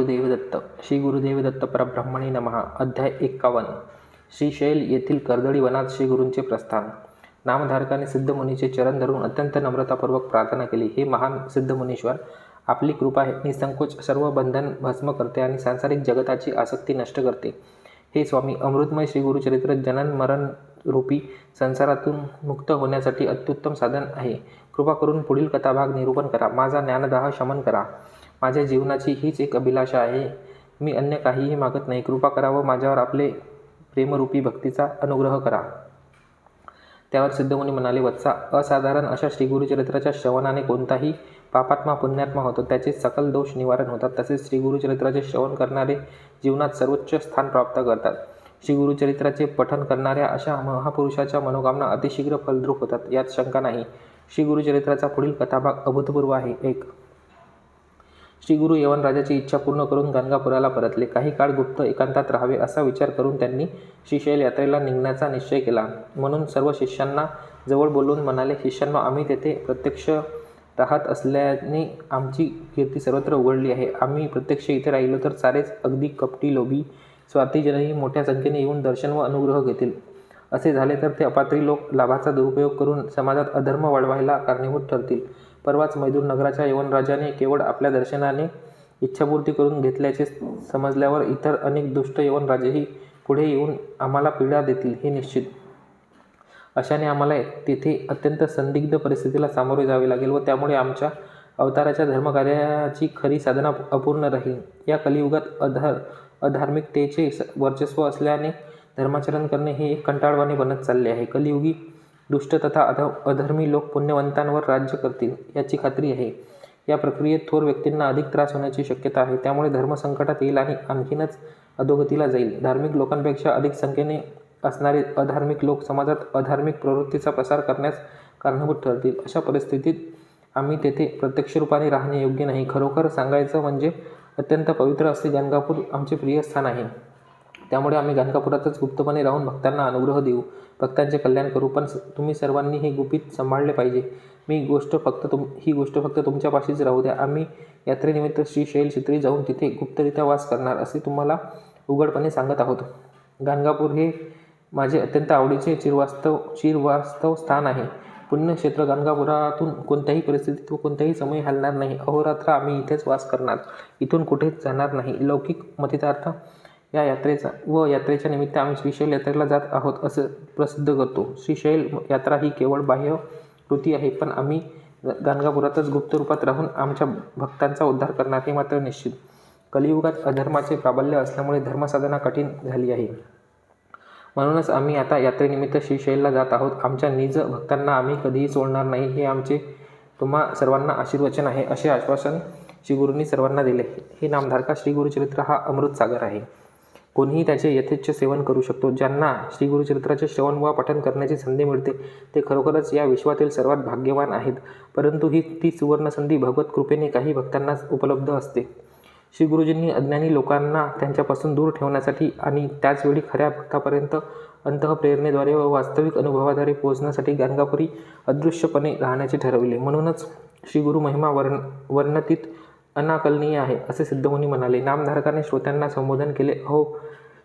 गुरुदेवदत्त. श्री गुरुदेवदत्त परब्रह्मणी परब्रह्मणे नमः. अध्याय एक्कावन्न श्रीशैल येथील कर्दळी वनात श्री गुरूंचे प्रस्थान. नामधारकाने सिद्धमुनीचे चरण धरून अत्यंत नम्रतापूर्वक प्रार्थना केली. हे महान सिद्धमुनीश्वर आपली कृपा हे निसंकोच सर्व बंधन भस्म करते आणि सांसारिक जगताची आसक्ती नष्ट करते. हे स्वामी अमृतमय श्री गुरुचरित्र जनन मरण रूपी संसारातून मुक्त होण्यासाठी अत्युत्तम साधन आहे. कृपा करून पुढील कथाभाग निरूपण करा. माझा ज्ञानदाह शमन करा. माझ्या जीवनाची हीच एक अभिलाषा आहे. मी अन्य काहीही मागत नाही. कृपा करा व माझ्यावर आपले प्रेमरूपी भक्तीचा अनुग्रह करा. त्यावर सिद्धमुनी म्हणाले वत्सा असाधारण अशा श्रीगुरुचरित्राच्या श्रवणाने कोणताही पापात्मा पुण्यात्मा होतो. त्याचे सकल दोष निवारण होतात. तसेच श्रीगुरुचरित्राचे श्रवण करणारे जीवनात सर्वोच्च स्थान प्राप्त करतात. श्रीगुरुचरित्राचे पठन करणाऱ्या अशा महापुरुषाच्या मनोकामना अतिशीघ्र फलद्रूप होतात. यात शंका नाही. श्रीगुरुचरित्राचा पुढील कथाभाग अभूतपूर्व आहे. एक श्री गुरु यवनराजाची इच्छा पूर्ण करून गंगापुराला परतले. काही काळ गुप्त एकांतात राहावे असा विचार करून त्यांनी श्रीशैल यात्रेला निघण्याचा निश्चय केला. म्हणून सर्व शिष्यांना जवळ बोलवून म्हणाले शिष्यांना आम्ही तेथे प्रत्यक्ष राहत असल्याने आमची कीर्ती सर्वत्र उघडली आहे. आम्ही प्रत्यक्ष इथे राहिलो तर सारेच अगदी कपटी लोभी स्वार्थीजनही मोठ्या संख्येने येऊन दर्शन व अनुग्रह घेतील. असे झाले तर ते अपात्री लोक लाभाचा दुरुपयोग करून समाजात अधर्म वाढवायला कारणीभूत ठरतील. परवाच मैदूर नगराच्या यवनराजाने केवळ आपल्या दर्शनाने इच्छापूर्ती करून घेतल्याचे समजल्यावर इतर अनेक दुष्ट यवनराजेही पुढे येऊन आम्हाला पीडा देतील हे निश्चित. अशाने आम्हाला तेथे अत्यंत संदिग्ध परिस्थितीला सामोरे जावे लागेल व त्यामुळे आमच्या अवताराच्या धर्मकार्याची खरी साधना अपूर्ण राहील. या कलियुगात अधार अधार्मिकतेचे वर्चस्व असल्याने धर्माचरण करणे हे एक कंटाळवाणे बनत चालले आहे. कलियुगी दुष्ट तथा अध अधर्मी लोक पुण्यवंतांवर राज्य करतील याची खात्री आहे. या प्रक्रियेत थोर व्यक्तींना अधिक त्रास होण्याची शक्यता आहे. त्यामुळे धर्म संकटात येईल आणि आणखीनच अधोगतीला जाईल. धार्मिक लोकांपेक्षा अधिक संख्येने असणारे अधार्मिक लोक समाजात अधार्मिक प्रवृत्तीचा प्रसार करण्यास कारणीभूत ठरतील. अशा परिस्थितीत आम्ही तेथे प्रत्यक्ष रूपाने राहणे योग्य नाही. खरोखर सांगायचं म्हणजे अत्यंत पवित्र असे गणगापूर आमचे प्रिय स्थान आहे. त्यामुळे आम्ही गाणकापुरातच गुप्तपणे राहून भक्तांना अनुग्रह देऊ. भक्तांचे कल्याण करू पण तुम्ही सर्वांनी हे गुपित सांभाळले पाहिजे. मी गोष्ट फक्त तुम ही गोष्ट फक्त तुमच्यापाशीच राहू द्या. आम्ही यात्रेनिमित्त श्री शैल चित्री जाऊन तिथे गुप्तरित्या वास करणार असे तुम्हाला उघडपणे सांगत आहोत. गाणगापूर हे माझे अत्यंत आवडीचे चिरवास्तव चिरवास्तव स्थान आहे. पुण्यक्षेत्र गाणगापुरातून कोणत्याही परिस्थितीत व कोणत्याही समय हलणार नाही. अहोरात्र आम्ही इथेच वास करणार. इथून कुठेच जाणार नाही. लौकिक मतितार्थ या यात्रेचा व यात्रेच्या निमित्त आम्ही श्रीशैल यात्रेला जात आहोत असं प्रसिद्ध करतो. श्रीशैल यात्रा ही केवळ बाह्य कृती आहे पण आम्ही गाणगापुरातच गुप्त रूपात राहून आमच्या भक्तांचा उद्धार करणार हे मात्र निश्चित. कलियुगात अधर्माचे प्राबल्य असल्यामुळे धर्मसाधना कठीण झाली आहे. म्हणूनच आम्ही आता यात्रेनिमित्त श्रीशैलला जात आहोत. आमच्या निज भक्तांना आम्ही कधीही सोडणार नाही हे आमचे तुम्हा सर्वांना आशीर्वचन आहे असे आश्वासन श्रीगुरूंनी सर्वांना दिले. हे नामधारका श्रीगुरुचरित्र हा अमृतसागर आहे. कोणीही त्याचे यथेच्छ सेवन करू शकतो. ज्यांना श्री गुरुचरित्राचे श्रवण व पठन करण्याची संधी मिळते ते खरोखरच या विश्वातील सर्वात भाग्यवान आहेत. परंतु ही ती सुवर्णसंधी भगवत कृपेने काही भक्तांनाच उपलब्ध असते. श्री गुरुजींनी अज्ञानी लोकांना त्यांच्यापासून दूर ठेवण्यासाठी आणि त्याचवेळी खऱ्या भक्तापर्यंत अंतःप्रेरणेद्वारे व वास्तविक अनुभवाद्वारे पोहोचण्यासाठी गाणगापुरी अदृश्यपणे राहण्याचे ठरविले. म्हणूनच श्री गुरु महिमा वर्ण वर्णतीत अनाकलनीय आहे असे सिद्धमुनी म्हणाले. नामधारकाने श्रोत्यांना संबोधन केले. अहो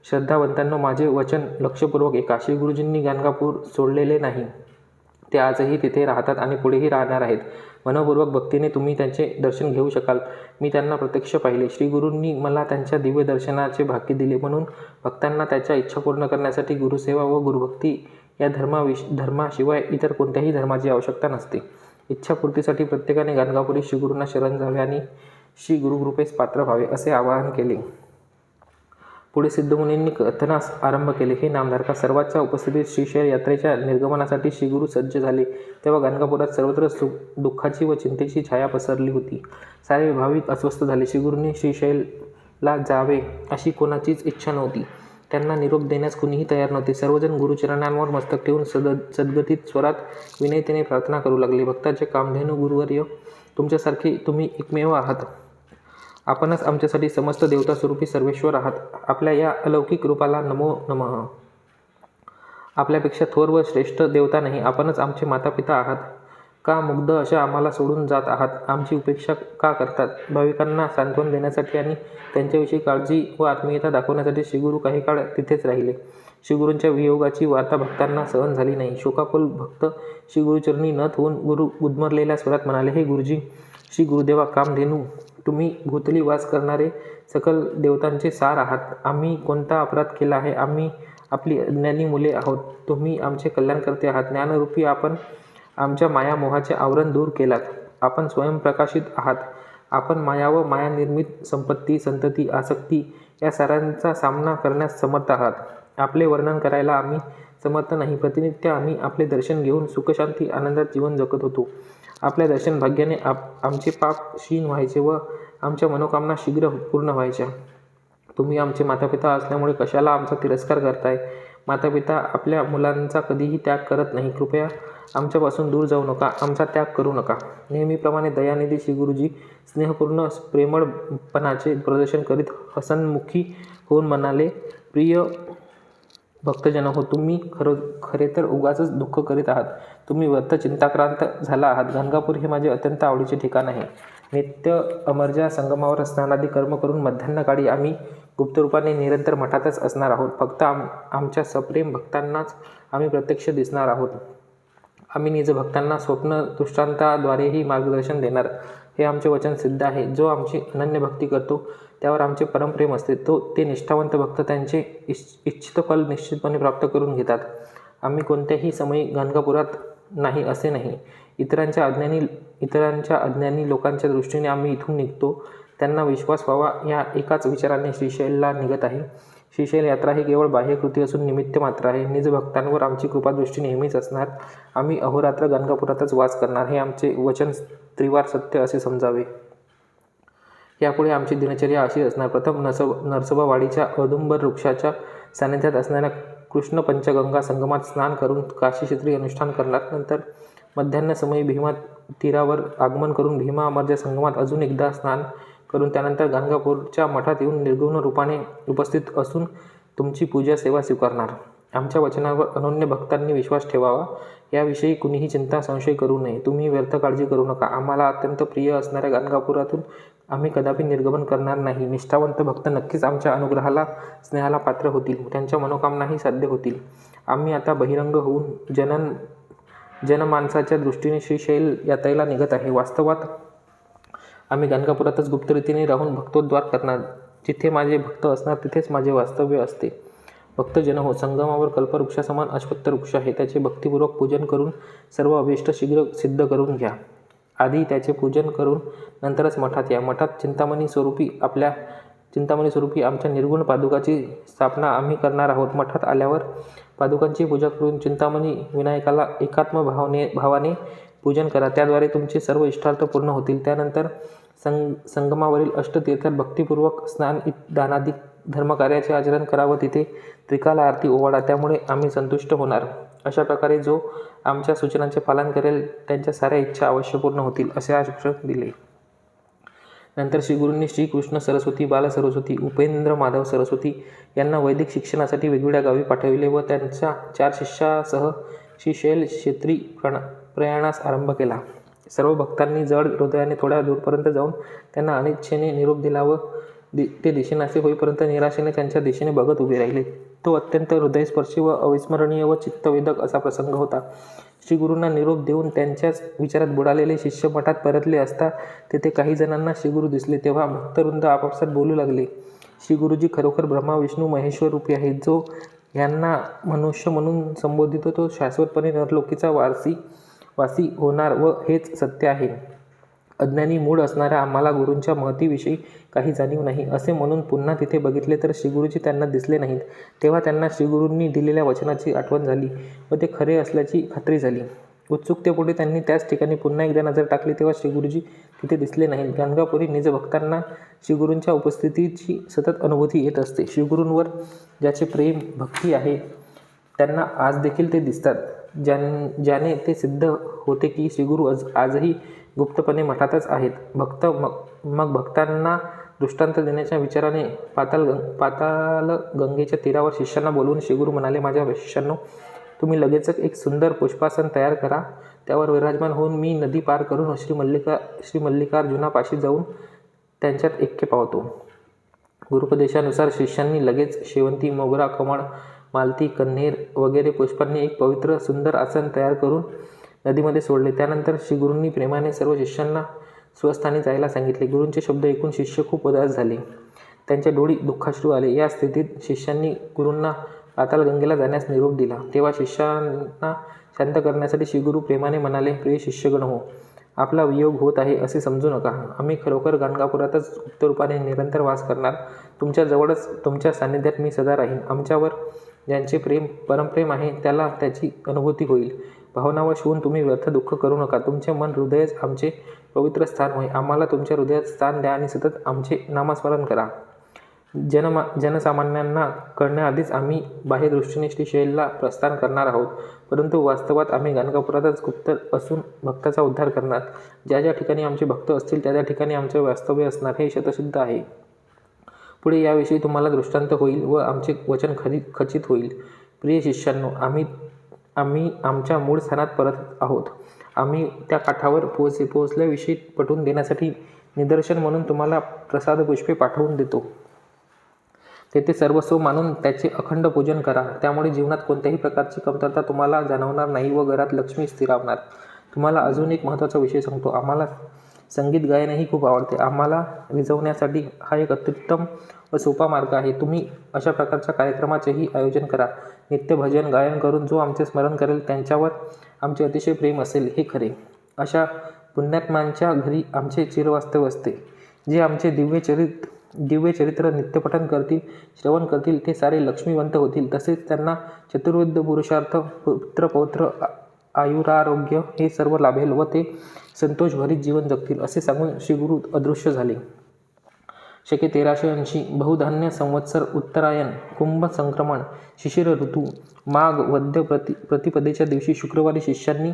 श्रद्धावंतांनो माझे वचन लक्षपूर्वक एका श्री गुरुजींनी गाणगापूर सोडलेले नाही. ते आजही तिथे राहतात आणि पुढेही राहणार आहेत. मनपूर्वक भक्तीने तुम्ही त्यांचे दर्शन घेऊ शकाल. मी त्यांना प्रत्यक्ष पाहिले. श्री गुरूंनी मला त्यांच्या दिव्य दर्शनाचे भाग्य दिले. म्हणून भक्तांना त्याच्या इच्छा पूर्ण करण्यासाठी गुरुसेवा व गुरुभक्ती या धर्माविष धर्माशिवाय इतर कोणत्याही धर्माची आवश्यकता नसते. इच्छापूर्तीसाठी प्रत्येकाने गाणगापुरी श्रीगुरूंना शरण जावे आणि श्री गुरुकृपेस पात्र व्हावे असे आवाहन केले. पुढे सिद्धमुनींनी कथनास आरंभ केले. हे नामधारका सर्वांच्या उपस्थितीत श्रीशैल यात्रेच्या निर्गमनासाठी श्रीगुरु सज्ज झाले. तेव्हा गाणगापुरात सर्वत्र सुख दुःखाची व चिंतेची छाया पसरली होती. सारे भाविक अस्वस्थ झाले. श्रीगुरूंनी श्रीशैलला जावे अशी कोणाचीच इच्छा नव्हती. त्यांना निरोप देण्यास कुणीही तयार नव्हते. सर्वजण गुरुचरणांवर मस्तक ठेवून सद सद्गतीत स्वरात विनयतेने प्रार्थना करू लागले. भक्ताचे कामधेनू गुरुवर्य तुमच्यासारखे तुम्ही एकमेव आहात. आपणच आमच्यासाठी समस्त देवता स्वरूपी सर्वेश्वर आहात. आपल्या या अलौकिक रूपाला नमो नमः. आपल्यापेक्षा थोर व श्रेष्ठ देवता नाही आपणच आमचे मातापिता आहात. का मुग्ध अशा आम्हाला सोडून जात आहात? आमची उपेक्षा का करतात? भाविकांना सांत्वन देण्यासाठी आणि त्यांच्याविषयी काळजी व आत्मीयता दाखवण्यासाठी श्रीगुरू काही काळ तिथेच राहिले. श्रीगुरूंच्या वियोगाची वार्ता भक्तांना सहन झाली नाही. शोकाकुल भक्त श्रीगुरुचरणी नथ होऊन गुरु गुदमरलेल्या स्वरात म्हणाले हे गुरुजी श्री गुरुदेवा कामधेनू तुम्ही भूतली वास करणारे सकल देवतांचे सार आहात. आम्ही कोणता अपराध केला आहे? आम्ही आपली अज्ञानी मुले आहोत. तुम्ही आमचे कल्याणकर्ते आहात. ज्ञानरूपी आपण आमच्या मायामोहाचे आवरण दूर केलात. आपण स्वयंप्रकाशित आहात. आपण माया व मायानिर्मित संपत्ती संतती आसक्ती या साऱ्यांचा सामना करण्यास समर्थ आहात. आपले वर्णन करायला आम्ही समर्थ नाही. प्रतिनित्य आम्ही आपले दर्शन घेऊन सुखशांती आनंदात जीवन जगत होतो. आपल्या दर्शन भाग्याने आप आमचे पाप क्षीण व्हायचे व आमच्या मनोकामना शीघ्र पूर्ण व्हायच्या. तुम्ही आमचे मातापिता असल्यामुळे कशाला आमचा तिरस्कार करताय? मातापिता आपल्या मुलांचा कधीही त्याग करत नाही. कृपया आमच्यापासून दूर जाऊ नका. आमचा त्याग करू नका. नेहमीप्रमाणे दयानिधी श्री गुरुजी स्नेहपूर्ण प्रेमळपणाचे प्रदर्शन करीत हसनमुखी होऊन म्हणाले प्रिय भक्तजन हो तुम्ही खरं खरे तर उगाचच दुःख करीत आहात. तुम्ही व्यर्थ चिंताक्रांत झाला आहात. गंगापूर हे माझे अत्यंत आवडीचे ठिकाण आहे. नित्य अमरजा संगमावर स्नानादी कर्म करून मध्यान्हकाळी आम्ही गुप्तरूपाने निरंतर मठातच असणार आहोत. फक्त आम आमच्या सप्रेम भक्तांनाच आम्ही प्रत्यक्ष दिसणार आहोत. आम्ही निज भक्तांना स्वप्न दृष्टांताद्वारेही मार्गदर्शन देणार. हे आमचे वचन सिद्ध आहे. जो आमची अनन्य भक्ती करतो त्यावर आमचे परमप्रेम असते. तो ते निष्ठावंत भक्त त्यांचे इच्छ इच्छित फल निश्चितपणे प्राप्त करून घेतात. आम्ही कोणत्याही समयी गाणगापुरात नाही असे नाही. इतरांच्या अज्ञानी इतरांच्या अज्ञानी लोकांच्या दृष्टीने आम्ही इथून निघतो. त्यांना विश्वास व्हावा या एकाच विचाराने श्रीशैलला निघत आहे. श्रीशैल यात्रा ही केवळ बाह्यकृती असून निमित्त मात्र आहे. निज भक्तांवर आमची कृपादृष्टी नेहमीच असणार. आम्ही अहोरात्र गणगापुरातच वास करणार. हे आमचे वचन त्रिवार सत्य असे समजावे. यापुढे आमची दिनचर्या अशी असणार. प्रथम नस नरसोबावाडीच्या औदुंबर वृक्षाच्या सानिध्यात असणाऱ्या कृष्ण पंचगंगा संगमात स्नान करून काशीक्षेत्री अनुष्ठान करणार. नंतर मध्यान्हसमयी भीमा तीरावर आगमन करून भीमा अमरच्या संगमात अजून एकदा स्नान करून त्यानंतर गाणगापूरच्या मठात येऊन निर्गुण रूपाने उपस्थित असून तुमची पूजा सेवा स्वीकारणार. आमच्या वचनावर अनन्य भक्तांनी विश्वास ठेवावा. याविषयी कुणीही चिंता संशय करू नये. तुम्ही व्यर्थ काळजी करू नका. आम्हाला अत्यंत प्रिय असणाऱ्या गाणगापुरातून आम्ही कदापि निर्गमन करणार नाही. निष्ठावंत भक्त नक्कीच आमच्या अनुग्रहाला स्नेहाला पात्र होतील. त्यांच्या मनोकामनाही साध्य होतील. आम्ही आता बहिरंग होऊन जनन जनमानसाच्या दृष्टीने श्रीशैल यात्रेला निघत आहे. वास्तवात आम्ही गणकापुरातच गुप्तरीतीने राहून भक्तोद्वार करणार. जिथे माझे भक्त असणार तिथेच माझे वास्तव्य असते. भक्तजन हो संगमावर कल्पवृक्षासमान अश्वत्थ वृक्ष आहे. त्याचे भक्तिपूर्वक पूजन करून सर्व अभिष्ट शीघ्र सिद्ध करून घ्या. आधी त्याचे पूजन करून नंतरच मठात या. मठात चिंतामणी स्वरूपी आपल्या चिंतामणी स्वरूपी आमच्या निर्गुण पादुकाची स्थापना आम्ही करणार आहोत. मठात आल्यावर पादुकांची पूजा करून चिंतामणी विनायकाला एकात्म भावने भावाने पूजन करा. त्याद्वारे तुमचे सर्व इष्टार्थ पूर्ण होतील. त्यानंतर संग संगमावरील अष्टतीर्थात भक्तिपूर्वक स्नान इ दानादी धर्मकार्याचे आचरण करावं. तिथे त्रिकाला आरती ओवाडा. त्यामुळे आम्ही संतुष्ट होणार. अशा प्रकारे जो आमच्या सूचनांचे पालन करेल त्यांच्या साऱ्या इच्छा अवश्य पूर्ण होतील असे आश्वासन दिले. नंतर श्रीगुरूंनी श्रीकृष्ण सरस्वती बाल सरस्वती उपेंद्र माधव सरस्वती यांना वैदिक शिक्षणासाठी वेगवेगळ्या गावी पाठविले व त्यांच्या चार शिष्यासह श्री शैल क्षेत्री प्रण प्रयाणास आरंभ केला. सर्व भक्तांनी जड हृदयाने थोड्या दूरपर्यंत जाऊन त्यांना अनिच्छेने निरोप दिला व दि ते दिशेनासे होईपर्यंत निराशेने त्यांच्या दिशेने बघत उभे राहिले. तो अत्यंत हृदयस्पर्शी व अविस्मरणीय व चित्तवेदक असा प्रसंग होता. श्री गुरूंना निरोप देऊन त्यांच्याच विचारात बुडालेले शिष्य मठात परतले असता तेथे काही जणांना श्रीगुरू दिसले तेव्हा भक्तवृंद आपापसात बोलू लागले. श्री गुरुजी खरोखर ब्रह्मा विष्णू महेश्वर रूपी आहेत जो यांना मनुष्य म्हणून संबोधितो तो शाश्वतपणे नरलोकीचा वारसी वासी होणार व हेच सत्य आहे. अज्ञानी मूळ असणाऱ्या आम्हाला गुरूंच्या महतीविषयी काही जाणीव नाही. असे म्हणून पुन्हा तिथे बघितले तर श्रीगुरूजी त्यांना दिसले नाहीत. तेव्हा त्यांना श्रीगुरूंनी दिलेल्या वचनाची आठवण झाली व ते खरे असल्याची खात्री झाली. उत्सुकतेपुढे त्यांनी त्याच ठिकाणी पुन्हा एकदा नजर टाकली तेव्हा श्रीगुरूजी तिथे दिसले नाहीत. गंगापुरी निज भक्तांना श्रीगुरूंच्या उपस्थितीची सतत अनुभूती येत असते. श्रीगुरूंवर ज्याचे प्रेम भक्ती आहे त्यांना आज देखील ते दिसतात. ज्यां ज्याने ते सिद्ध होते की श्रीगुरू आज आजही गुप्तपणे मठातच आहेत. भक्त मग मग भक्तांना दृष्टांत देण्याच्या विचाराने पाताल गंग गंगेच्या तीरावर शिष्यांना बोलवून श्रीगुरू म्हणाले माझ्या शिष्यांनो तुम्ही लगेचच एक सुंदर पुष्पासन तयार करा. त्यावर विराजमान होऊन मी नदी पार करून श्री मल्लिका श्री मल्लिकार्जुनापाशी जाऊन त्यांच्यात ऐक्य पावतो. गुरुपदेशानुसार शिष्यांनी लगेच शेवंती मोगरा कमळ मालती कन्हेर वगैरे पुष्पांनी एक पवित्र सुंदर आसन तयार करून नदीमध्ये सोडले. त्यानंतर श्रीगुरूंनी प्रेमाने सर्व शिष्यांना स्वस्थानी जायला सांगितले. गुरूंचे शब्द ऐकून शिष्य खूप उदास झाले. त्यांच्या डोळी दुःखाश्रू आले. या स्थितीत शिष्यांनी गुरूंना पातालगंगेला जाण्यास निरोप दिला. तेव्हा शिष्यांना शांत करण्यासाठी श्रीगुरू प्रेमाने म्हणाले प्रिय शिष्यगण हो आपला वियोग होत आहे असे समजू नका. आम्ही खरोखर गाणगापुरातच गुप्त रूपाने निरंतर वास करणार. तुमच्याजवळच तुमच्या सान्निध्यात मी सदा राहीन. आमच्यावर ज्यांचे प्रेम परमप्रेम आहे त्याला त्याची अनुभूती होईल. भावनावर शिवून तुम्ही व्यर्थ दुःख करू नका. तुमचे मन हृदयच आमचे पवित्र स्थान होय. आम्हाला तुमच्या हृदयात स्थान द्या आणि सतत आमचे नामस्मरण करा. जनमा जनसामान्यांना कळण्याआधीच आम्ही बाह्यदृष्टीने श्री शैलला प्रस्थान करणार आहोत. परंतु वास्तवात आम्ही गाणगापुरातच गुप्त असून भक्ताचा उद्धार करणार. ज्या ज्या ठिकाणी आमचे भक्त असतील त्या त्या ठिकाणी आमचे वास्तव्य असणार हे शतसिद्ध आहे. पुढे याविषयी तुम्हाला दृष्टांत होईल व आमचे वचन खरी खचित होईल. प्रिय शिष्यांनो आम्ही आम्ही आमच्या मूळ स्थानात परत आहोत. आम्ही त्या काठावर पोहोचे पोहोचल्याविषयी पटवून देण्यासाठी निदर्शन म्हणून तुम्हाला प्रसाद पुष्पे पाठवून देतो. तेथे सर्वस्व मानून त्याचे अखंड पूजन करा. त्यामुळे जीवनात कोणत्याही प्रकारची कमतरता तुम्हाला जाणवणार नाही व घरात लक्ष्मी स्थिरावणार. तुम्हाला अजून एक महत्त्वाचा विषय सांगतो. आम्हाला संगीत गायनही खूप आवडते. आम्हाला रिझवण्यासाठी हा एक अत्युत्तम व सोपा मार्ग आहे. तुम्ही अशा प्रकारच्या कार्यक्रमाचेही आयोजन करा. नित्य भजन गायन करून जो आमचे स्मरण करेल त्यांच्यावर आमचे अतिशय प्रेम असेल हे खरे. अशा पुण्यात्मांच्या घरी आमचे चिरवास्तव असते. जे आमचे दिव्य चरित दिव्य चरित्र नित्यपठन करतील श्रवण करतील ते सारे लक्ष्मीवंत होतील. तसेच त्यांना चतुर्विध पुरुषार्थ पुत्र पौत्र आयुरारोग्य हे सर्व लाभेल व ते संतोषभरीत जीवन जगतील असे सांगून श्रीगुरु अदृश्य झाले. शके तेराशे ऐंशी बहुधान्य संवत्सर उत्तरायण कुंभ संक्रमण शिशिर ऋतू माघ वद्य प्रति प्रतिपदेच्या दिवशी शुक्रवारी शिष्यांनी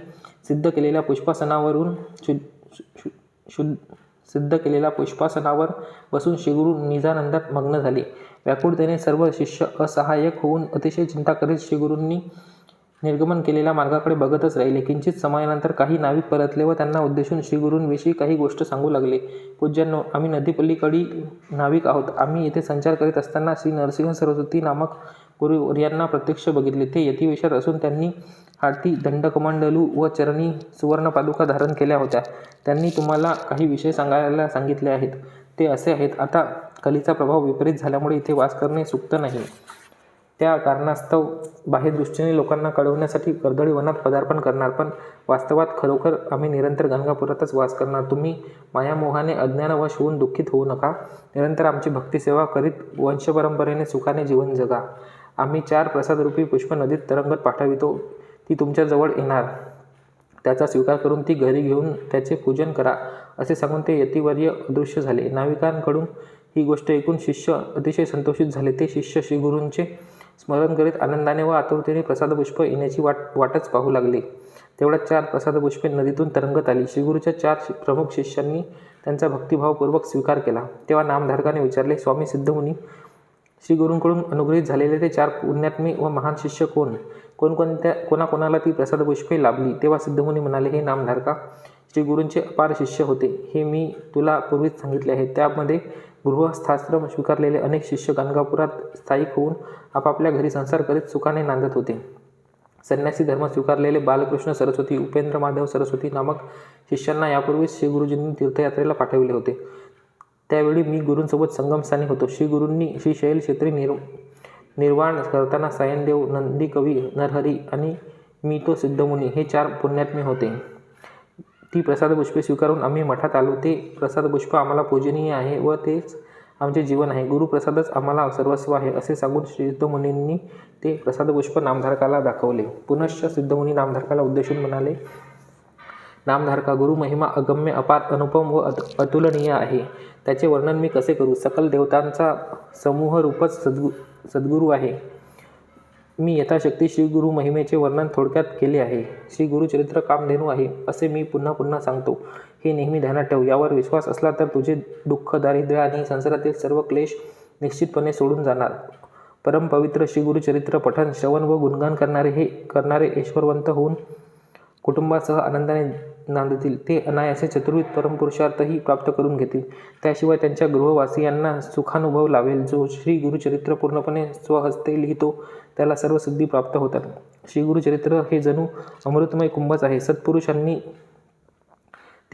सिद्ध केलेल्या पुष्पासनावरून शु शु शुद्ध सिद्ध केलेल्या पुष्पासनावर बसून श्रीगुरु निजानंदात मग्न झाले. व्याकुळतेने सर्व शिष्य असहाय्यक होऊन अतिशय चिंता करीत श्रीगुरूंनी निर्गमन केलेल्या मार्गाकडे बघतच राहिले. किंचित समयानंतर काही नाविक परतले व त्यांना उद्देशून श्रीगुरूंविषयी काही गोष्ट सांगू लागले. पूज्यांनो आम्ही नदीपल्लीकडी नाविक आहोत. आम्ही येथे संचार करीत असताना श्री नरसिंह सरस्वती नामक गुरु यांना प्रत्यक्ष बघितले. ते यतिवेशात असून त्यांनी आरती दंडकमंडलू व चरणी सुवर्णपादुका धारण केल्या होत्या. त्यांनी तुम्हाला काही विषय सांगायला सांगितले आहेत. ते असे आहेत आता कलीचा प्रभाव विपरीत झाल्यामुळे इथे वास करणे सुक्त नाही. त्या कारणास्तव बाह्यदृष्टीने लोकांना कळवण्यासाठी कर्दळी वनात पदार्पण करणार. पण वास्तवात खरोखर आम्ही निरंतर गंगापुरातच वास करणार. तुम्ही मायामोहाने अज्ञानवश होऊन दुःखित होऊ नका. निरंतर आमची भक्तिसेवा करीत वंशपरंपरेने सुखाने जीवन जगा. आम्ही चार प्रसादरूपी पुष्प नदीत तरंगत पाठवितो. ती तुमच्याजवळ येणार. त्याचा स्वीकार करून ती घरी घेऊन त्याचे पूजन करा असे सांगून ते यतिवर्य अदृश्य झाले. नाविकांकडून ही गोष्ट ऐकून शिष्य अतिशय संतोषित झाले. ते शिष्य श्रीगुरूंचे स्मरण करीत आनंदाने व आतुरतेने प्रसादपुष्प येण्याची वाट वाटच पाहू लागले. तेवढ्यात चार प्रसादपुष्पे नदीतून तरंगत आली. श्रीगुरूच्या चार प्रमुख शिष्यांनी त्यांचा भक्तिभावपूर्वक स्वीकार केला. तेव्हा नामधारकाने विचारले स्वामी सिद्धमुनी श्रीगुरूंकडून अनुग्रहित झालेले ते चार पुण्यात्मी व महान शिष्य कोण? कोणकोणत्या कोणाकोणाला ती प्रसादपुष्पे लाभली? तेव्हा सिद्धमुनी म्हणाले हे नामधारका श्रीगुरूंचे अपार शिष्य होते. हे मी तुला पूर्वीच सांगितले आहे त्यामध्ये गृहस्थाश्रम स्वीकारलेले अनेक शिष्य गाणगापुरात स्थायिक होऊन आपापल्या घरी संसार करीत सुखाने नांदत होते. संन्यासी धर्म स्वीकारलेले बालकृष्ण सरस्वती उपेंद्र माधव सरस्वती नामक शिष्यांना यापूर्वीच श्री गुरुजींनी तीर्थयात्रेला पाठविले होते. त्यावेळी मी गुरूंसोबत संगमस्थानी होतो. श्री गुरूंनी श्री शैल क्षेत्री निर् निर्वाण करताना सायनदेव नंदी कवी नरहरी आणि मी तो सिद्धमुनी हे चार पुण्यात्मे होते. ती प्रसादपुष्पे स्वीकारून आम्ही मठात आलो. ते प्रसादपुष्प आम्हाला पूजनीय आहे व तेच आमचे जीवन आहे. गुरुप्रसादच आम्हाला सर्वस्व आहे असे सांगून सिद्धमुनींनी ते प्रसादपुष्प नामधारकाला दाखवले. पुनश्च सिद्धमुनी नामधारकाला उद्देशून म्हणाले नामधारका गुरु महिमा अगम्य अपार अनुपम व अत अतुलनीय आहे. त्याचे वर्णन मी कसे करू? सकल देवतांचा समूह रूपच सद्गु सद्गुरू आहे. मी यथाशक्ती श्री गुरु महिमेचे वर्णन थोडक्यात केले आहे. श्री गुरुचरित्र कामधेनू आहे असे मी पुन्हा पुन्हा सांगतो. हे नेहमी ध्यानात ठेव. यावर विश्वास असला तर तुझे दुःख दारिद्र्य आणि संसारातील सर्व क्लेश निश्चितपणे सोडून जाणार. परमपवित्र श्री गुरुचरित्र पठण श्रवण व गुणगान करणारे हे करणारे ऐश्वरवंत होऊन कुटुंबासह आनंदाने नांदतील. ते अनायासे चतुर्विध परमपुरुषार्थही प्राप्त करून घेतील. त्याशिवाय त्यांच्या गृहवासियांना सुखानुभव लावेल. जो श्री गुरुचरित्र पूर्णपणे स्वहस्ते लिहितो त्याला सर्व सिद्धी प्राप्त होतात. श्री गुरुचरित्र हे जणू अमृतमय कुंभच आहे. सत्पुरुषांनी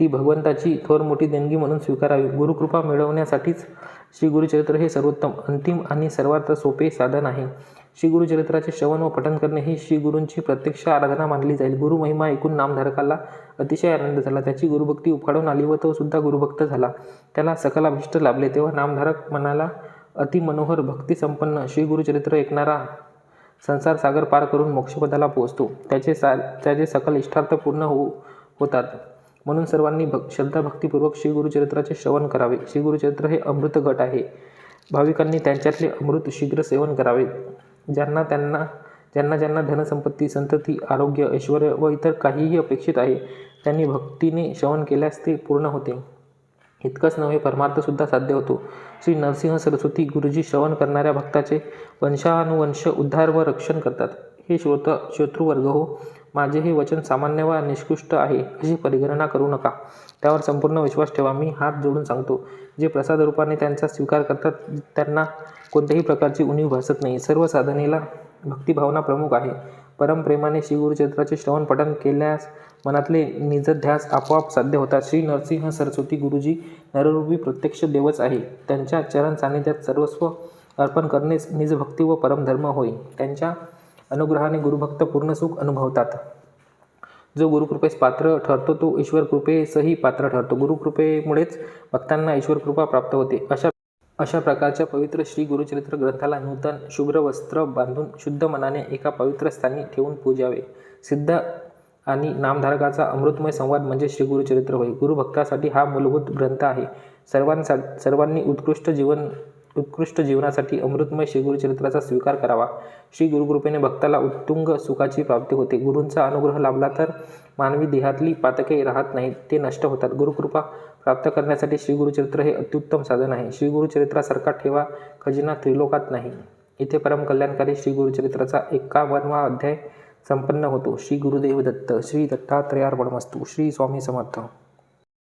ती भगवंताची थोर मोठी देणगी म्हणून स्वीकारावी. गुरुकृपा मिळवण्यासाठीच श्री गुरुचरित्र हे सर्वोत्तम अंतिम आणि सर्वात सोपे साधन आहे. श्री गुरुचरित्राचे श्रवण व पठण करणे ही श्री गुरूंची प्रत्यक्ष आराधना मानली जाईल. गुरु महिमा ऐकून नामधारकाला अतिशय आनंद झाला. त्याची गुरुभक्ती उफाडून आली व तो सुद्धा गुरुभक्त झाला. त्याला सकल अभिष्ट लाभले तेव्हा नामधारक मनाला अतिमनोहर भक्तिसंपन्न श्री गुरुचरित्र ऐकणारा संसार सागर पार करून मोक्षपदाला पोहोचतो. त्याचे सा त्याचे सकल इष्टार्थ पूर्ण होऊ होतात. म्हणून सर्वांनी भक् श्रद्धा भक्तीपूर्वक श्री गुरुचरित्राचे श्रवण करावे. श्री गुरुचरित्र हे अमृत गट आहे. भाविकांनी त्यांच्यातले अमृत शीघ्र सेवन करावे. ज्यांना त्यांना ज्यांना ज्यांना धनसंपत्ती संतती आरोग्य ऐश्वर व इतर काहीही अपेक्षित आहे त्यांनी भक्तीने श्रवण केल्यास ते पूर्ण होते. इतकंच नव्हे परमार्थसुद्धा साध्य होतो. श्री नरसिंह सरस्वती गुरुजी श्रवण करणाऱ्या भक्ताचे वंशानुवंश उद्धार व रक्षण करतात. हे श्रोत श्रोतृवर्ग हो माझे हे वचन सामान्य व निष्कृष्ट आहे अशी परिगणना करू नका. त्यावर संपूर्ण विश्वास ठेवा मी हात जोडून सांगतो. जे प्रसाद रूपाने त्यांचा स्वीकार करतात त्यांना कोणत्याही प्रकारची उणीव भासत नाही. सर्व साधनेला भक्तिभावना प्रमुख आहे. परमप्रेमाने श्री गुरुचरित्राचे श्रवण पठन केल्यास मनातले निजध्यास आपोआप साध्य होतात. श्री नरसिंह सरस्वती गुरुजी नररूपी प्रत्यक्ष देवच आहे. त्यांच्या चरण सान्निध्यात सर्वस्व अर्पण करणेच निजभक्ती व परमधर्म होय. त्यांच्या अनुग्रहाने गुरुभक्त पूर्ण सुख अनुभवतात. जो गुरुकृपेस पात्र ठरतो तो ईश्वर कृपेसही पात्र ठरतो. गुरुकृपेमुळेच भक्तांना ईश्वर कृपा प्राप्त होते. अशा अशा प्रकारच्या पवित्र श्री गुरुचरित्र ग्रंथाला नूतन शुभ्र वस्त्र बांधून शुद्ध मनाने एका पवित्र स्थानी ठेवून पूजावे. सिद्ध आणि नामधारकाचा अमृतमय संवाद म्हणजे श्री गुरुचरित्र होय. गुरुभक्तासाठी हा मूलभूत ग्रंथ आहे. सर्वांसा सर्वांनी उत्कृष्ट जीवन उत्कृष्ट जीवनासाठी अमृतमय श्री गुरुचरित्राचा स्वीकार करावा. श्री गुरुकृपेने भक्ताला उत्तुंग सुखाची प्राप्ती होते. गुरूंचा अनुग्रह लाभला तर मानवी देहातली पातके राहत नाहीत ते नष्ट होतात. गुरुकृपा प्राप्त करण्यासाठी श्री गुरुचरित्र हे अत्युत्तम साधन आहे. श्री गुरुचरित्रासारखा ठेवा खजिना त्रिलोकात नाही. इथे परम कल्याणकारी श्री गुरुचरित्राचा एकावनवा अध्याय संपन्न होतो. श्री गुरुदेव दत्त श्री दत्तात्रयार्पणमस्तू. श्री स्वामी समर्थ.